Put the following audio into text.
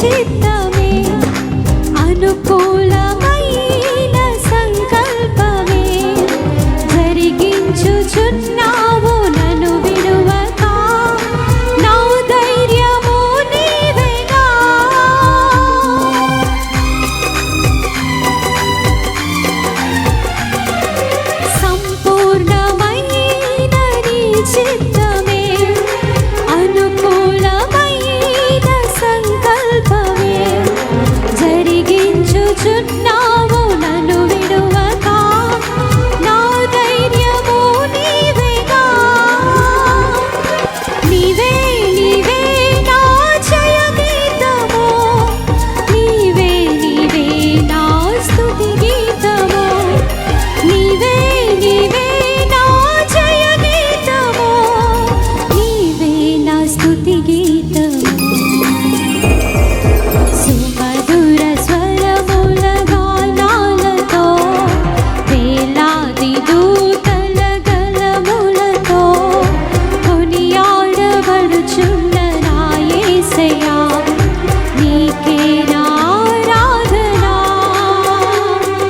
చిత్తమే అనుకూలమైన సంకల్పమే. జరిగించుచున్నా No.